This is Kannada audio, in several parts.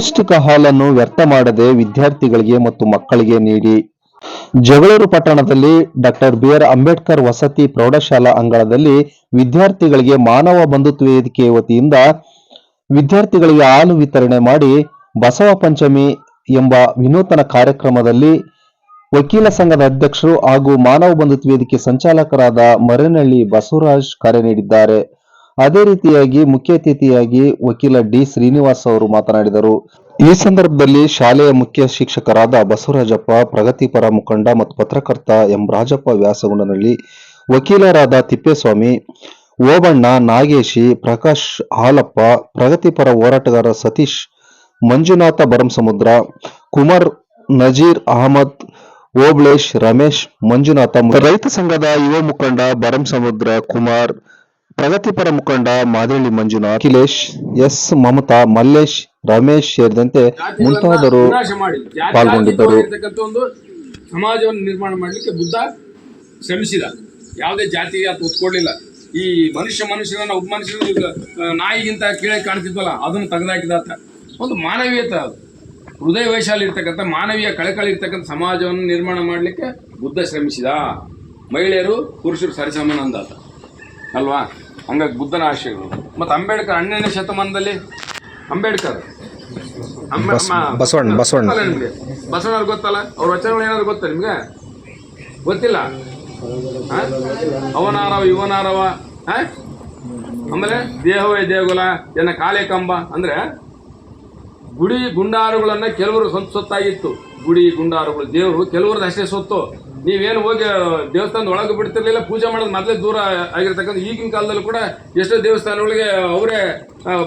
ಪೌಷ್ಟಿಕ ಹಾಲನ್ನು ವ್ಯರ್ಥ ಮಾಡದೆ ವಿದ್ಯಾರ್ಥಿಗಳಿಗೆ ಮತ್ತು ಮಕ್ಕಳಿಗೆ ನೀಡಿ. ಜಗಳೂರು ಪಟ್ಟಣದಲ್ಲಿ ಡಾಕ್ಟರ್ ಬಿ ಆರ್ ಅಂಬೇಡ್ಕರ್ ವಸತಿ ಪ್ರೌಢಶಾಲಾ ಅಂಗಳದಲ್ಲಿ ವಿದ್ಯಾರ್ಥಿಗಳಿಗೆ ಮಾನವ ಬಂಧುತ್ವ ವೇದಿಕೆ ವತಿಯಿಂದ ವಿದ್ಯಾರ್ಥಿಗಳಿಗೆ ಹಾಲು ವಿತರಣೆ ಮಾಡಿ ಬಸವ ಪಂಚಮಿ ಎಂಬ ವಿನೂತನ ಕಾರ್ಯಕ್ರಮದಲ್ಲಿ ವಕೀಲ ಸಂಘದ ಅಧ್ಯಕ್ಷರು ಹಾಗೂ ಮಾನವ ಬಂಧುತ್ವ ವೇದಿಕೆ ಸಂಚಾಲಕರಾದ ಮರೇನಹಳ್ಳಿ ಬಸವರಾಜ್ ಕರೆ ನೀಡಿದ್ದಾರೆ. ಅದೇ ರೀತಿಯಾಗಿ ಮುಖ್ಯ ಅತಿಥಿಯಾಗಿ ವಕೀಲ ಡಿ ಶ್ರೀನಿವಾಸ್ ಅವರು ಮಾತನಾಡಿದರು. ಈ ಸಂದರ್ಭದಲ್ಲಿ ಶಾಲೆಯ ಮುಖ್ಯ ಶಿಕ್ಷಕರಾದ ಬಸವರಾಜಪ್ಪ, ಪ್ರಗತಿಪರ ಮುಖಂಡ ಮತ್ತು ಪತ್ರಕರ್ತ ಎಂ ರಾಜಪ್ಪ ವ್ಯಾಸಗುಂಡನಹಳ್ಳಿ, ವಕೀಲರಾದ ತಿಪ್ಪೇಸ್ವಾಮಿ, ಓಬಣ್ಣ, ನಾಗೇಶಿ, ಪ್ರಕಾಶ್ ಹಾಲಪ್ಪ, ಪ್ರಗತಿಪರ ಹೋರಾಟಗಾರ ಸತೀಶ್, ಮಂಜುನಾಥ ಭರಂಸಮುದ್ರ ಕುಮಾರ್ ನಜೀರ್ ಅಹಮದ್, ಓಬ್ಳೇಶ್ ರಮೇಶ್, ಮಂಜುನಾಥ ರೈತ ಸಂಘದ ಯುವ ಮುಖಂಡ ಬರಂಸಮುದ್ರ ಕುಮಾರ್ ಪ್ರಗತಿಪರ ಮುಖಂಡ ಮಾದೇಳಿ ಮಂಜುನಾಥ್ ಅಖಿಲೇಶ್ ಎಸ್ ಮಮತಾ ಮಲ್ಲೇಶ್ ರಮೇಶ್ ಸೇರಿದಂತೆ ಮುಂತಾದವರು ವಿನಾಶ ಮಾಡಿ. ಜಾತಿ- ಪಾಲ್ಗೊಂಡಿದ್ದರು. ಒಂದು ಸಮಾಜವನ್ನು ನಿರ್ಮಾಣ ಮಾಡಲಿಕ್ಕೆ ಬುದ್ಧ ಶ್ರಮಿಸಿದ. ಯಾವುದೇ ಜಾತಿಗೆ ಆತ ಒತ್ಕೊಡ್ಲಿಲ್ಲ. ಈ ಮನುಷ್ಯ ಮನುಷ್ಯನ ಒಬ್ಬ ಮನುಷ್ಯನ ಆ, ನಾಯಿಗಿಂತ ಕೀಳಾಗಿ ಕಾಣ್ತಿದ್ವಲ್ಲ ಅದನ್ನು ತೆಗೆದಾಕಿದ ಆತ. ಒಂದು ಮಾನವೀಯತೆ ಅದು. ಹೃದಯ ವೈಶಾಲಿ ಇರ್ತಕ್ಕಂಥ ಮಾನವೀಯ ಕಳಕಳಿ ಇರ್ತಕ್ಕಂಥ ಸಮಾಜವನ್ನು ನಿರ್ಮಾಣ ಮಾಡಲಿಕ್ಕೆ ಬುದ್ಧ ಶ್ರಮಿಸಿದ. ಮಹಿಳೆಯರು ಪುರುಷರು ಸರಿಸಮಾನ ಅಂದಾತ ಅಲ್ವಾ? ಹಂಗಾಗಿ ಬುದ್ಧನ ಆಶಯಗಳು. ಮತ್ತು ಅಂಬೇಡ್ಕರ್ ಹನ್ನೆರಡನೇ ಶತಮಾನದಲ್ಲಿ ಅಂಬೇಡ್ಕರ್. ಅಂಬೆ- ಮ- ಬಸವಣ್ಣ, ಬಸವಣ್ಣ. ಗೊತ್ತಲ್ಲ ನಿಮ್ಗೆ? ಬಸವಣ್ಣವ್ರು ಗೊತ್ತಲ್ಲ? ಅವ್ರ ವಚನಗಳು ಏನಾದ್ರು ಗೊತ್ತಾ ನಿಮ್ಗೆ? ಗೊತ್ತಿಲ್ಲ? ಅವನಾರವ ಇವನಾರವ? ಆಮೇಲೆ ದೇಹವೇ ದೇಗುಲ ಏನ ಕಾಲೇ ಕಂಬ. ಅಂದ್ರೆ ಗುಡಿ ಗುಂಡಾರುಗಳನ್ನ ಕೆಲವರು ಸ್ವಂತ ಸೊತ್ತಾಗಿತ್ತು. ಗುಡಿ ಗುಂಡಾರುಗಳು ದೇವರು ಕೆಲವ್ರದ್ದು ಅಷ್ಟೇ ಸೊತ್ತು. ನೀವೇನು ಹೋಗಿ ದೇವಸ್ಥಾನದ ಒಳಗೆ ಬಿಡ್ತಿರ್ಲಿಲ್ಲ, ಪೂಜೆ ಮಾಡೋದು ಮೊದಲೇ ದೂರ ಆಗಿರ್ತಕ್ಕಂಥ ಈಗಿನ ಕಾಲದಲ್ಲೂ ಕೂಡ ಎಷ್ಟೋ ದೇವಸ್ಥಾನಗಳಿಗೆ ಅವರೇ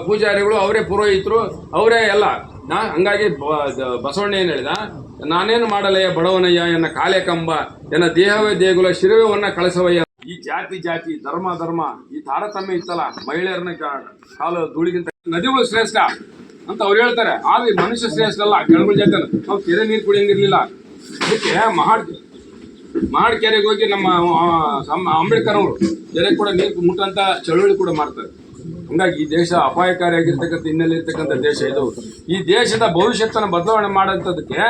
ಪೂಜಾರಿಗಳು, ಅವರೇ ಪುರೋಹಿತರು, ಅವರೇ ಎಲ್ಲ. ನಾ, ಹಂಗಾಗಿ ಬಸವಣ್ಣ ಏನು ಹೇಳಿದ, ನಾನೇನು ಮಾಡಲಯ್ಯ ಬಡವನಯ್ಯ, ಎನ್ನ ಕಾಲೆ ಕಂಬ, ಎನ್ನ ದೇಹವೇ ದೇಗುಲ ಶಿರವೇವನ್ನ ಕಳಸವಯ್ಯ. ಈ ಜಾತಿ ಜಾತಿ, ಧರ್ಮ ಧರ್ಮ, ಈ ತಾರತಮ್ಯ ಇತ್ತಲ್ಲ, ಮಹಿಳೆಯರನ್ನ ಕಾಲು ಧೂಳಿಗಿಂತ ನದಿಗಳು ಶ್ರೇಷ್ಠ ಅಂತ ಅವ್ರು ಹೇಳ್ತಾರೆ. ಆದ್ರೆ ಮನುಷ್ಯ ಶ್ರೇಷ್ಠ ಅಲ್ಲ, ಕೆಳಗಳ ಜಾತಿ. ನಾವು ಕೆರೆ ನೀರು ಕುಡಿಯಂಗಿರ್ಲಿಲ್ಲ. ಅದಕ್ಕೆ ಮಹಾಡ್ ಮಹಾಡ್ ಕೆರೆಗೆ ಹೋಗಿ ನಮ್ಮ ಅಂಬೇಡ್ಕರ್ ಅವರು ಕೆರೆ ಕೂಡ ನೀರು ಮುಟ್ಟಂತ ಚಳುವಳಿ ಕೂಡ ಮಾಡ್ತಾರೆ. ಹಂಗಾಗಿ ಈ ದೇಶ ಅಪಾಯಕಾರಿಯಾಗಿರ್ತಕ್ಕಂಥ ಹಿನ್ನೆಲೆ ಇರ್ತಕ್ಕಂಥ ದೇಶ ಇದು. ಈ ದೇಶದ ಭವಿಷ್ಯತನ ಬದಲಾವಣೆ ಮಾಡೋಂಥದ್ದಕ್ಕೆ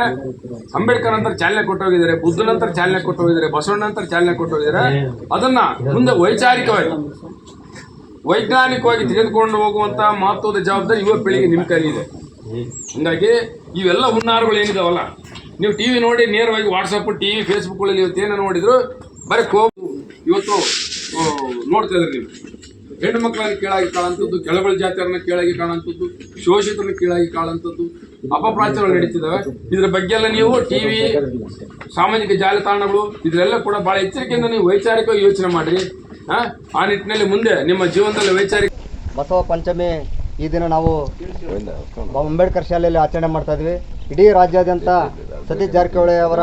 ಅಂಬೇಡ್ಕರ್ ನಂತರ ಚಾಲನೆ ಕೊಟ್ಟೋಗಿದ್ದಾರೆ ಬುದ್ಧ ನಂತರ ಚಾಲನೆ ಕೊಟ್ಟೋಗಿದ್ದಾರೆ, ಬಸವಣ್ಣ ನಂತರ ಚಾಲನೆ ಕೊಟ್ಟೋಗಿದ್ದಾರೆ. ಅದನ್ನ ಮುಂದೆ ವೈಚಾರಿಕವಾಗಿ, ವೈಜ್ಞಾನಿಕವಾಗಿ ತೆಗೆದುಕೊಂಡು ಹೋಗುವಂತ ಮಹತ್ವದ ಜವಾಬ್ದಾರಿ ಯುವ ಪೀಳಿಗೆ ನಿಮ್ಮ ಕೈಲಿದೆ. ಹಂಗಾಗಿ ಇವೆಲ್ಲ ಹುನ್ನಾರಗಳು ಏನಿದಾವಲ್ಲ ನೀವು ಟಿವಿ ನೋಡಿ ನೇರವಾಗಿ ವಾಟ್ಸಪ್ ಟಿವಿ ಫೇಸ್ಬುಕ್ಗಳಲ್ಲಿ ಇವತ್ತೇನು ನೋಡಿದ್ರು ಬರೀ ಕೋಪು ಇವತ್ತು ನೋಡ್ತಾ ಇದ್ರಿ ನೀವು. ಹೆಣ್ಣು ಮಕ್ಕಳನ್ನ ಕೀಳಾಗಿ ಕಾಣುವಂಥದ್ದು ಕೆಳಗಳ ಜಾತಿಯರನ್ನ ಕೀಳಾಗಿ ಕಾಣುವಂಥದ್ದು ಶೋಷಿತರನ್ನ ಕೀಳಾಗಿ ಕಾಣುವಂಥದ್ದು ಅಪಪ್ರಾಚಾರಗಳು ನಡೀತಿದ್ದಾವೆ. ಇದ್ರ ಬಗ್ಗೆ ಎಲ್ಲ ನೀವು ಟಿವಿ ಸಾಮಾಜಿಕ ಜಾಲತಾಣಗಳು ಇದರೆಲ್ಲ ಕೂಡ ಬಹಳ ಎಚ್ಚರಿಕೆಯಿಂದ ನೀವು ವೈಚಾರಿಕವಾಗಿ ಯೋಚನೆ ಮಾಡಿರಿ. ಆ? ಆ ನಿಟ್ಟಿನಲ್ಲಿ ಮುಂದೆ ನಿಮ್ಮ ಜೀವನದಲ್ಲಿ ವೈಚಾರಿಕ ಬಸವ ಪಂಚಮಿ ಈ ದಿನ ನಾವು ಅಂಬೇಡ್ಕರ್ ಶಾಲೆಯಲ್ಲಿ ಆಚರಣೆ ಮಾಡ್ತಾ ಇದ್ವಿ. ಇಡೀ ರಾಜ್ಯಾದ್ಯಂತ ಸತೀಶ್ ಜಾರಕಿಹೊಳಿ ಅವರ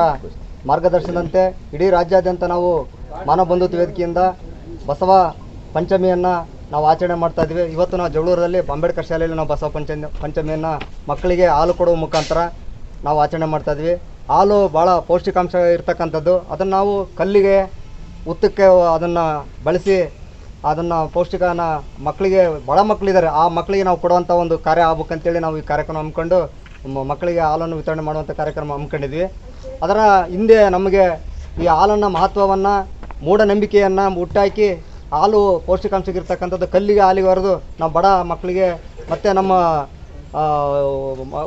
ಮಾರ್ಗದರ್ಶನದಂತೆ ಇಡೀ ರಾಜ್ಯಾದ್ಯಂತ ನಾವು ಮಾನವ ಬಂಧುತ್ವ ವೇದಿಕೆಯಿಂದ ಬಸವ ಪಂಚಮಿಯನ್ನು ನಾವು ಆಚರಣೆ ಮಾಡ್ತಾ ಇದ್ವಿ. ಇವತ್ತು ನಾವು ಜಗಳೂರಲ್ಲಿ ಅಂಬೇಡ್ಕರ್ ಶಾಲೆಯಲ್ಲಿ ನಾವು ಬಸವ ಪಂಚ ಪಂಚಮಿಯನ್ನು ಮಕ್ಕಳಿಗೆ ಹಾಲು ಕೊಡುವ ಮುಖಾಂತರ ನಾವು ಆಚರಣೆ ಮಾಡ್ತಾ ಇದ್ವಿ. ಹಾಲು ಭಾಳ ಪೌಷ್ಟಿಕಾಂಶ ಇರ್ತಕ್ಕಂಥದ್ದು. ಅದನ್ನು ನಾವು ಕಲ್ಲಿಗೆ, ಉತ್ತಕ್ಕೆ ಅದನ್ನು ಬಳಸಿ ಅದನ್ನು ಪೌಷ್ಟಿಕನ ಮಕ್ಕಳಿಗೆ, ಬಡ ಮಕ್ಕಳಿದ್ದಾರೆ. ಆ ಮಕ್ಕಳಿಗೆ ನಾವು ಕೊಡುವಂಥ ಒಂದು ಕಾರ್ಯ ಆಗ್ಬೇಕಂತೇಳಿ ನಾವು ಈ ಕಾರ್ಯಕ್ರಮ ಹಮ್ಮಿಕೊಂಡು ಮಕ್ಕಳಿಗೆ ಹಾಲನ್ನು ವಿತರಣೆ ಮಾಡುವಂಥ ಕಾರ್ಯಕ್ರಮ ಹಮ್ಮಿಕೊಂಡಿದ್ವಿ. ಅದರ ಹಿಂದೆ ನಮಗೆ ಈ ಹಾಲನ್ನು ಮಹತ್ವವನ್ನು, ಮೂಢನಂಬಿಕೆಯನ್ನು ಹುಟ್ಟಾಕಿ ಹಾಲು ಪೌಷ್ಟಿಕಾಂಶಕ್ಕಿರ್ತಕ್ಕಂಥದ್ದು ಕಲ್ಲಿಗೆ ಹಾಲಿಗೆ ಹೊರದು ನಾವು ಬಡ ಮಕ್ಕಳಿಗೆ ಮತ್ತು ನಮ್ಮ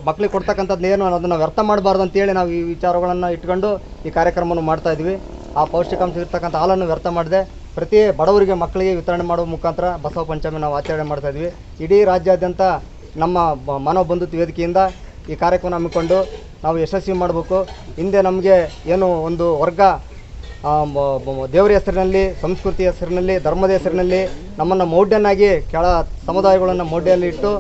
ಮಕ್ಕಳಿಗೆ ಕೊಡ್ತಕ್ಕಂಥದ್ದು ಏನು ಅದನ್ನು ವ್ಯರ್ಥ ಮಾಡಬಾರ್ದು ಅಂತೇಳಿ ನಾವು ಈ ವಿಚಾರಗಳನ್ನು ಇಟ್ಕೊಂಡು ಈ ಕಾರ್ಯಕ್ರಮವನ್ನು ಮಾಡ್ತಾ ಇದ್ವಿ. ಆ ಪೌಷ್ಟಿಕಾಂಶ ಇರ್ತಕ್ಕಂಥ ಹಾಲನ್ನು ವ್ಯರ್ಥ ಮಾಡಿದೆ ಪ್ರತಿ ಬಡವರಿಗೆ ಮಕ್ಕಳಿಗೆ ವಿತರಣೆ ಮಾಡುವ ಮುಖಾಂತರ ಬಸವ ಪಂಚಮಿ ನಾವು ಆಚರಣೆ ಮಾಡ್ತಾ ಇದ್ವಿ. ಇಡೀ ರಾಜ್ಯಾದ್ಯಂತ ನಮ್ಮ ಬ- ಮಾನವ ಬಂಧುತ್ವ ವೇದಿಕೆಯಿಂದ ಈ ಕಾರ್ಯಕ್ರಮ ಹಮ್ಮಿಕೊಂಡು ನಾವು ಯಶಸ್ವಿ ಮಾಡಬೇಕು. ಹಿಂದೆ ನಮಗೆ ಏನು ಒಂದು ವರ್ಗ ದೇವರ ಹೆಸರಿನಲ್ಲಿ, ಸಂಸ್ಕೃತಿ ಹೆಸರಿನಲ್ಲಿ, ಧರ್ಮದ ಹೆಸರಿನಲ್ಲಿ ನಮ್ಮನ್ನು ಮೌಢ್ಯನಾಗಿ ಕೆಳ ಸಮುದಾಯಗಳನ್ನು ಮೌಢ್ಯಲ್ಲಿ ಇಟ್ಟು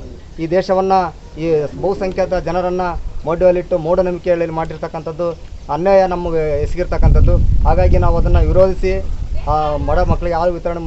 ಈ ದೇಶವನ್ನು, ಈ ಬಹುಸಂಖ್ಯಾತ ಜನರನ್ನು ಮೌಢ್ಯದಲ್ಲಿಟ್ಟು ಮೂಢನಂಬಿಕೆಗಳಲ್ಲಿ ಮಾಡಿರ್ತಕ್ಕಂಥದ್ದು ಅನ್ಯಾಯ ನಮಗೆ ಎಸಗಿರ್ತಕ್ಕಂಥದ್ದು. ಹಾಗಾಗಿ ನಾವು ಅದನ್ನು ವಿರೋಧಿಸಿ ಮಡ ಮಕ್ಕಳಿಗೆ ಹಾಲು ವಿತರಣೆ